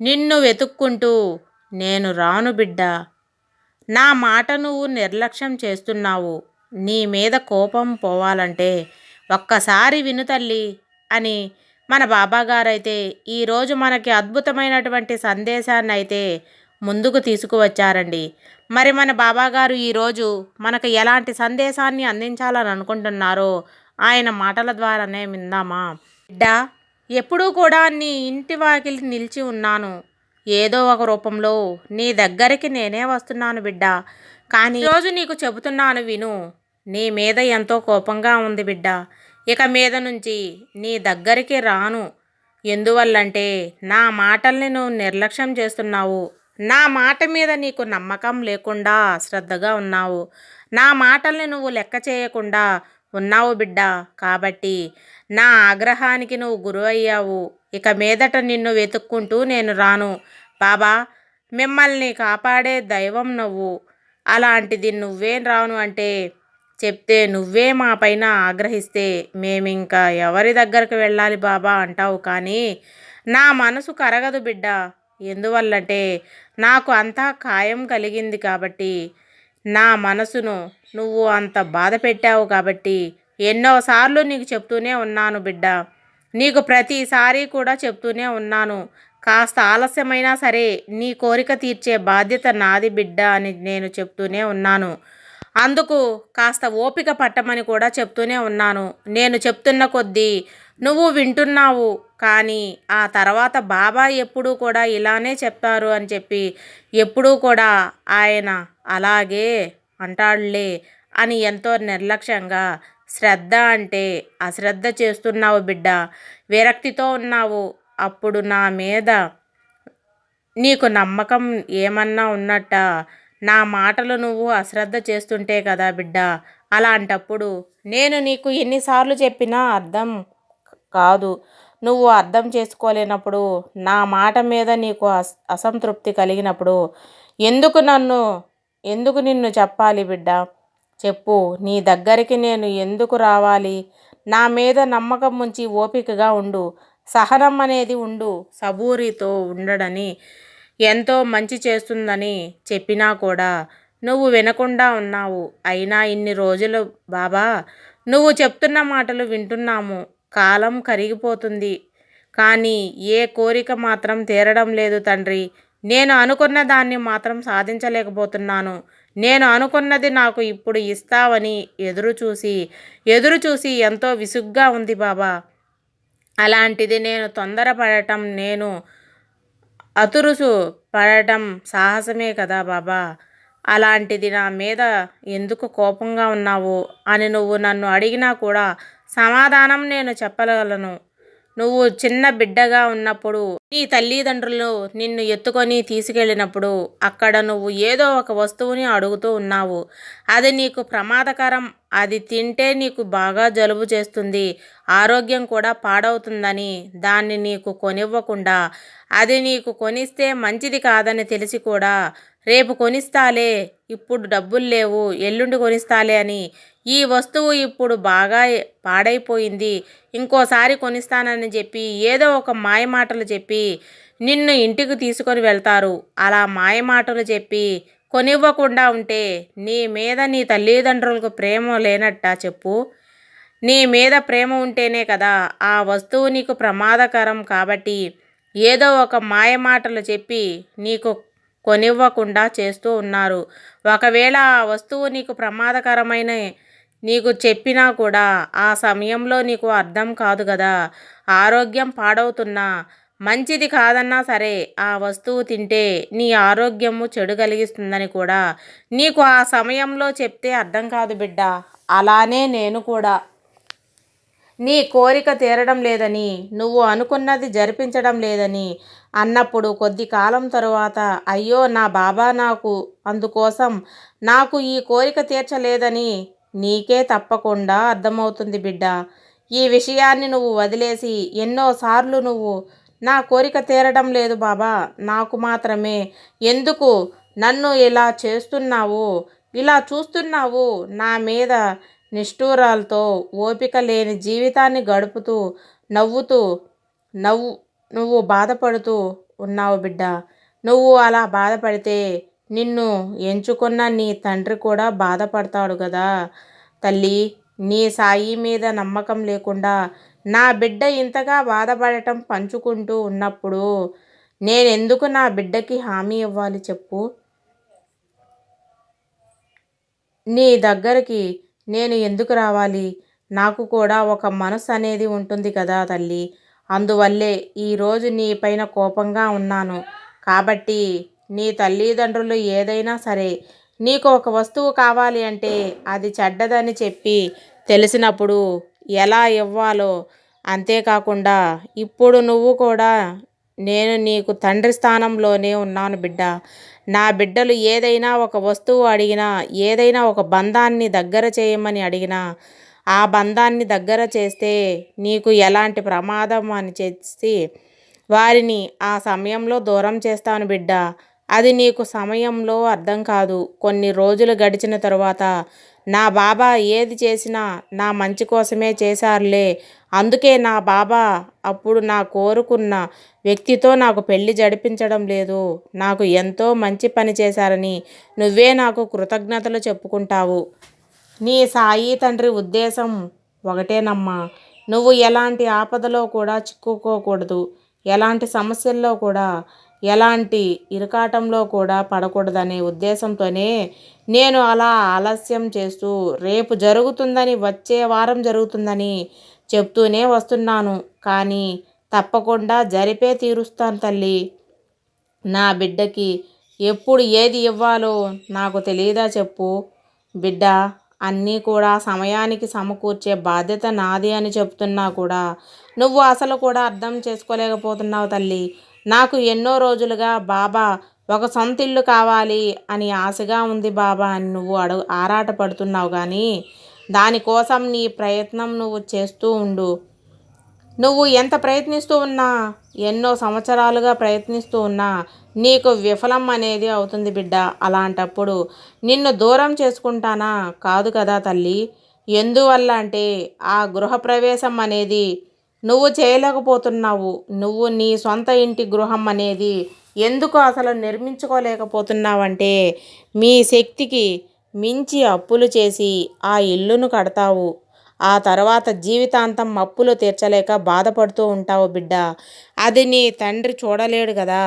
నిన్ను వెతుక్కుంటూ నేను రాను బిడ్డ. నా మాట నువ్వు నిర్లక్ష్యం చేస్తున్నావు. నీ మీద కోపం పోవాలంటే ఒక్కసారి విను తల్లి అని మన బాబాగారైతే ఈరోజు మనకి అద్భుతమైనటువంటి సందేశాన్ని అయితే ముందుకు తీసుకువచ్చారండి. మరి మన బాబాగారు ఈరోజు మనకు ఎలాంటి సందేశాన్ని అందించాలని అనుకుంటున్నారో ఆయన మాటల ద్వారానే విందామా? బిడ్డ ఎప్పుడూ కూడా నీ ఇంటి వాకిలి నిలిచి ఉన్నాను. ఏదో ఒక రూపంలో నీ దగ్గరికి నేనే వస్తున్నాను బిడ్డ. కానీ ఈరోజు నీకు చెబుతున్నాను విను నీ మీద ఎంతో కోపంగా ఉంది బిడ్డ. ఇక మీద నుంచి నీ దగ్గరికి రాను. ఎందువల్లంటే నా మాటల్ని నువ్వు నిర్లక్ష్యం చేస్తున్నావు. నా మాట మీద నీకు నమ్మకం లేకుండా శ్రద్ధగా ఉన్నావు. నా మాటల్ని నువ్వు లెక్క చేయకుండా ఉన్నావు బిడ్డ. కాబట్టి నా ఆగ్రహానికి నువ్వు గురువయ్యావు ఇక మీదట నిన్ను వెతుక్కుంటూ నేను రాను. బాబా మిమ్మల్ని కాపాడే దైవం నువ్వు. అలాంటిది నువ్వేం రాను అంటే చెప్తే నువ్వే మా పైన ఆగ్రహిస్తే మేమింకా ఎవరి దగ్గరకు వెళ్ళాలి బాబా అంటావు కానీ నా మనసు కరగదు బిడ్డ. ఎందువల్లంటే నాకు అంతా ఖాయం కలిగింది కాబట్టి నా మనసును నువ్వు అంత బాధ పెట్టావు కాబట్టి ఎన్నోసార్లు నీకు చెప్తూనే ఉన్నాను బిడ్డ. నీకు ప్రతిసారి కూడా చెప్తూనే ఉన్నాను. కాస్త ఆలస్యమైనా సరే నీ కోరిక తీర్చే బాధ్యత నాది బిడ్డ అని నేను చెప్తూనే ఉన్నాను. అందుకు కాస్త ఓపిక పట్టమని కూడా చెప్తూనే ఉన్నాను. నేను చెప్తున్న కొద్దీ నువ్వు వింటున్నావు. కానీ ఆ తర్వాత బాబా ఎప్పుడూ కూడా ఇలానే చెప్తారు అని చెప్పి ఎప్పుడూ కూడా ఆయన అలాగే అంటాడులే అని ఎంతో నిర్లక్ష్యంగా శ్రద్ధ అంటే అశ్రద్ధ చేస్తున్నావు బిడ్డ. విరక్తితో ఉన్నావు. అప్పుడు నా మీద నీకు నమ్మకం ఏమన్నా ఉన్నట్ట? నా మాటలు నువ్వు అశ్రద్ధ చేస్తుంటే కదా బిడ్డ. అలాంటప్పుడు నేను నీకు ఎన్నిసార్లు చెప్పినా అర్థం కాదు. నువ్వు అర్థం చేసుకోలేనప్పుడు నా మాట మీద నీకు అస్ అసంతృప్తి కలిగినప్పుడు ఎందుకు నన్ను ఎందుకు నిన్ను చెప్పాలి బిడ్డ? చెప్పు నీ దగ్గరికి నేను ఎందుకు రావాలి? నా మీద నమ్మకం ఉంచి ఓపికగా ఉండు. సహనం అనేది ఉండు. సబూరితో ఉండడని ఎంతో మంచి చేస్తుందని చెప్పినా కూడా నువ్వు వినకుండా ఉన్నావు. అయినా ఇన్ని రోజులు బాబా నువ్వు చెప్తున్న మాటలు వింటున్నాము. కాలం కరిగిపోతుంది. కానీ ఏ కోరిక మాత్రం తీరడం లేదు తండ్రి. నేను అనుకున్న దాన్ని మాత్రం సాధించలేకపోతున్నాను. నేను అనుకున్నది నాకు ఇప్పుడు ఇస్తావని ఎదురు చూసి ఎదురు చూసి ఎంతో విసుగ్గా ఉంది బాబా. అలాంటిది నేను తొందరపడటం నేను అతురుసు పడటం సాహసమే కదా బాబా. అలాంటిది నా మీద ఎందుకు కోపంగా ఉన్నావు అని నువ్వు నన్ను అడిగినా కూడా సమాధానం నేను చెప్పగలను. నువ్వు చిన్న బిడ్డగా ఉన్నప్పుడు నీ తల్లిదండ్రులు నిన్ను ఎత్తుకొని తీసుకెళ్ళినప్పుడు అక్కడ నువ్వు ఏదో ఒక వస్తువుని అడుగుతూ ఉన్నావు. అది నీకు ప్రమాదకరం. అది తింటే నీకు బాగా జలుబు చేస్తుంది. ఆరోగ్యం కూడా పాడవుతుందని దాన్ని నీకు కొనివ్వకుండా అది నీకు కొనిస్తే మంచిది కాదని తెలిసి కూడా రేపు కొనిస్తాలే ఇప్పుడు డబ్బులు లేవు ఎల్లుండి కొనిస్తాలే అని. ఈ వస్తువు ఇప్పుడు బాగా పాడైపోయింది. ఇంకోసారి కొనిస్తానని చెప్పి ఏదో ఒక మాయ మాటలు చెప్పి నిన్ను ఇంటికి తీసుకొని వెళ్తారు. అలా మాయ మాటలు చెప్పి కొనివ్వకుండా ఉంటే నీ మీద నీ తల్లిదండ్రులకు ప్రేమ లేనట్ట చెప్పు? నీ మీద ప్రేమ ఉంటేనే కదా ఆ వస్తువు నీకు ప్రమాదకరం కాబట్టి ఏదో ఒక మాయ మాటలు చెప్పి నీకు కొనివ్వకుండా చేస్తూ ఉన్నారు. ఒకవేళ ఆ వస్తువు నీకు ప్రమాదకరమైన నీకు చెప్పినా కూడా ఆ సమయంలో నీకు అర్థం కాదు కదా. ఆరోగ్యం పాడవుతున్నా మంచిది కాదన్నా సరే ఆ వస్తువు తింటే నీ ఆరోగ్యము చెడు కలిగిస్తుందని కూడా నీకు ఆ సమయంలో చెప్తే అర్థం కాదు బిడ్డ. అలానే నేను కూడా. నీ కోరిక తీరడం లేదని నువ్వు అనుకున్నది జరిపించడం లేదని అన్నప్పుడు కొద్ది కాలం తరువాత అయ్యో నా బాబా నాకు అందుకోసం నాకు ఈ కోరిక తీర్చలేదని నీకే తప్పకుండా అర్థమవుతుంది బిడ్డ. ఈ విషయాన్ని నువ్వు వదిలేసి ఎన్నోసార్లు నువ్వు నా కోరిక తీరడం లేదు బాబా. నాకు మాత్రమే. ఎందుకు? నన్ను ఇలా చేస్తున్నావు? ఇలా చూస్తున్నావు? నా మీద నిష్ఠూరాలతో ఓపిక లేని జీవితాన్ని గడుపుతూ నవ్వుతూ నవ్వు నువ్వు బాధపడుతూ ఉన్నావు బిడ్డ. నువ్వు అలా బాధపడితే నిన్ను ఎంచుకున్న నీ తండ్రి కూడా బాధపడతాడు కదా తల్లి నీ సాయి మీద నమ్మకం లేకుండా నా బిడ్డ ఇంతగా బాధపడటం పంచుకుంటూ ఉన్నప్పుడు నేనెందుకు నా బిడ్డకి హామీ ఇవ్వాలి చెప్పు? నీ దగ్గరికి నేను ఎందుకు రావాలి? నాకు కూడా ఒక మనసు అనేది ఉంటుంది కదా తల్లి. అందువల్లే ఈరోజు నీ పైన కోపంగా ఉన్నాను. కాబట్టి నీ తల్లిదండ్రులు ఏదైనా సరే నీకు ఒక వస్తువు కావాలి అంటే అది చెడ్డదని చెప్పి తెలిసినప్పుడు ఎలా ఇవ్వాలో అంతేకాకుండా ఇప్పుడు నువ్వు కూడా నేను నీకు తండ్రి స్థానంలోనే ఉన్నాను బిడ్డ. నా బిడ్డలు ఏదైనా ఒక వస్తువు అడిగినా ఏదైనా ఒక బంధాన్ని దగ్గర చేయమని అడిగినా ఆ బంధాన్ని దగ్గర చేస్తే నీకు ఎలాంటి ప్రమాదం అని చేసి వారిని ఆ సమయంలో దూరం చేస్తాను బిడ్డ. అది నీకు సమయంలో అర్థం కాదు. కొన్ని రోజులు గడిచిన తరువాత నా బాబా ఏది చేసినా నా మంచి కోసమే చేశారులే. అందుకే నా బాబా అప్పుడు నా కోరుకున్న వ్యక్తితో నాకు పెళ్ళి జడిపించడం లేదు. నాకు ఎంతో మంచి పని చేశారని నువ్వే నాకు కృతజ్ఞతలు చెప్పుకుంటావు. నీ సాయి తండ్రి ఉద్దేశం ఒకటేనమ్మా. నువ్వు ఎలాంటి ఆపదలో కూడా చిక్కుకోకూడదు. ఎలాంటి సమస్యల్లో కూడా ఎలాంటి ఇరకాటంలో కూడా పడకూడదనే ఉద్దేశంతోనే నేను అలా ఆలస్యం చేస్తూ రేపు జరుగుతుందని వచ్చే వారం జరుగుతుందని చెప్తూనే వస్తున్నాను. కానీ తప్పకుండా జరిపే తీరుస్తాను తల్లి. నా బిడ్డకి ఎప్పుడు ఏది ఇవ్వాలో నాకు తెలియదా చెప్పు. బిడ్డ అన్నీ కూడా సమయానికి సమకూర్చే బాధ్యత నాది అని చెప్తున్నా కూడా. నువ్వు అసలు కూడా అర్థం చేసుకోలేకపోతున్నావు తల్లి. నాకు ఎన్నో రోజులుగా బాబా ఒక సొంత ఇల్లు కావాలి అని ఆశగా ఉంది బాబా అని నువ్వు అడుగు ఆరాట పడుతున్నావు కానీ దానికోసం నీ ప్రయత్నం నువ్వు చేస్తూ ఉండు. నువ్వు ఎంత ప్రయత్నిస్తూ ఉన్నా ఎన్నో సంవత్సరాలుగా ప్రయత్నిస్తూ ఉన్నా నీకు విఫలం అనేది అవుతుంది బిడ్డ. అలాంటప్పుడు నిన్ను దూరం చేసుకుంటానా? కాదు కదా తల్లి. ఎందువల్ల అంటే ఆ గృహప్రవేశం అనేది నువ్వు చేయలేకపోతున్నావు. నువ్వు నీ సొంత ఇంటి గృహం అనేది ఎందుకు అసలు నిర్మించుకోలేకపోతున్నావంటే మీ శక్తికి మించి అప్పులు చేసి ఆ ఇల్లును కడతావు. ఆ తర్వాత జీవితాంతం అప్పులు తీర్చలేక బాధపడుతూ ఉంటావు బిడ్డ. అది నీ తండ్రి చూడలేడు కదా.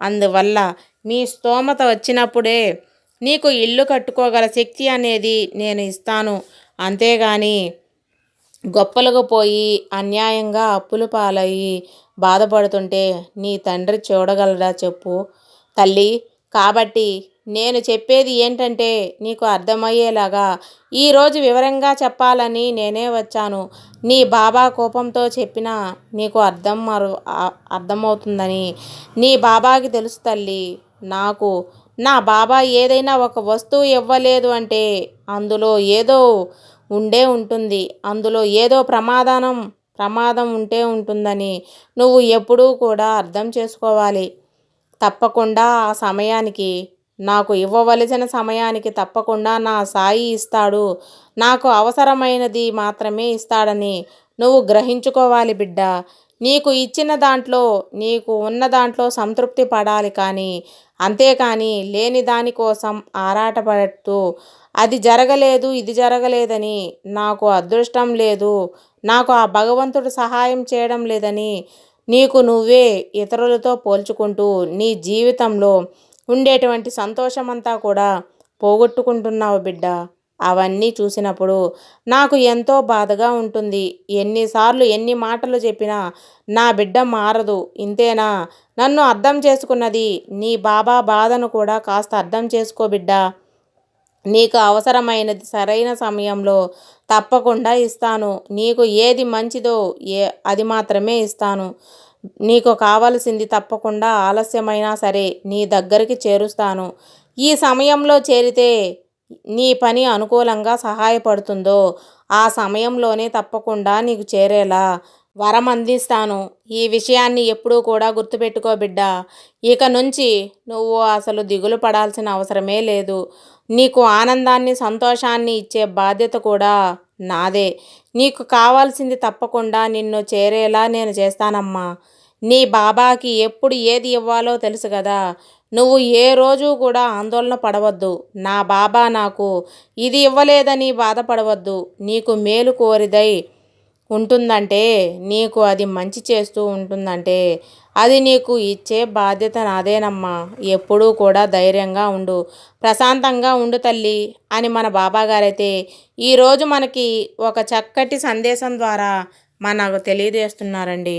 అందువల్ల మీ స్తోమత వచ్చినప్పుడే నీకు ఇల్లు కట్టుకోగల శక్తి అనేది నేను ఇస్తాను. అంతేగాని గొప్పలకు పోయి అన్యాయంగా అప్పులు పాలయ్యి బాధపడుతుంటే నీ తండ్రి చూడగలరా చెప్పు. తల్లి కాబట్టి నేను చెప్పేది ఏంటంటే నీకు అర్థమయ్యేలాగా ఈరోజు వివరంగా చెప్పాలని నేనే వచ్చాను. నీ బాబా కోపంతో చెప్పినా నీకు అర్థం మరు అర్థమవుతుందని నీ బాబాకి తెలుసు తల్లి. నాకు నా బాబా ఏదైనా ఒక వస్తువు ఇవ్వలేదు అంటే అందులో ఏదో ఉండే ఉంటుంది. అందులో ఏదో ప్రమాదం ప్రమాదం ఉంటే ఉంటుందని నువ్వు ఎప్పుడూ కూడా అర్థం చేసుకోవాలి. తప్పకుండా ఆ సమయానికి నాకు ఇవ్వవలసిన సమయానికి తప్పకుండా నా సాయి ఇస్తాడు. నాకు అవసరమైనది మాత్రమే ఇస్తాడని నువ్వు గ్రహించుకోవాలి బిడ్డ. నీకు ఇచ్చిన దాంట్లో నీకు ఉన్న దాంట్లో సంతృప్తి పడాలి కానీ అంతేకాని లేని దానికోసం ఆరాటపడుతూ అది జరగలేదు ఇది జరగలేదని నాకు అదృష్టం లేదు. నాకు ఆ భగవంతుడు సహాయం చేయడం లేదని నీకు నువ్వే ఇతరులతో పోల్చుకుంటూ నీ జీవితంలో ఉండేటువంటి సంతోషమంతా కూడా పోగొట్టుకుంటున్నావు బిడ్డ. అవన్నీ చూసినప్పుడు నాకు ఎంతో బాధగా ఉంటుంది. ఎన్నిసార్లు ఎన్ని మాటలు చెప్పినా నా బిడ్డ మారదు. ఇంతేనా? నన్ను అర్థం చేసుకున్నది నీ బాబా బాధను కూడా కాస్త అర్థం చేసుకో బిడ్డ. నీకు అవసరమైనది సరైన సమయంలో తప్పకుండా ఇస్తాను. నీకు ఏది మంచిదో ఏ అది మాత్రమే ఇస్తాను. నీకు కావలసింది తప్పకుండా ఆలస్యమైనా సరే నీ దగ్గరికి చేరుస్తాను. ఈ సమయంలో చేరితే నీ పని అనుకూలంగా సహాయపడుతుందో ఆ సమయంలోనే తప్పకుండా నీకు చేరేలా వరం అందిస్తాను ఈ విషయాన్ని ఎప్పుడూ కూడా గుర్తుపెట్టుకో బిడ్డ. ఇక నుంచి నువ్వు అసలు దిగులు పడాల్సిన అవసరమే లేదు. నీకు ఆనందాన్ని సంతోషాన్ని ఇచ్చే బాధ్యత కూడా నాదే. నీకు కావాల్సింది తప్పకుండా నిన్ను చేరేలా నేను చేస్తానమ్మా. నీ బాబాకి ఎప్పుడు ఏది ఇవ్వాలో తెలుసు కదా. నువ్వు ఏ రోజు కూడా ఆందోళన పడవద్దు. నా బాబా నాకు ఇది ఇవ్వలేదని బాధపడవద్దు. నీకు మేలు కోరిదై ఉంటుందంటే నీకు అది మంచి చేస్తూ ఉంటుందంటే అది నీకు ఇచ్చే బాధ్యత నాదేనమ్మా. ఎప్పుడూ కూడా ధైర్యంగా ఉండు. ప్రశాంతంగా ఉండు తల్లి అని మన బాబాగారైతే ఈరోజు మనకి ఒక చక్కటి సందేశం ద్వారా మనకు తెలియజేస్తున్నారండి.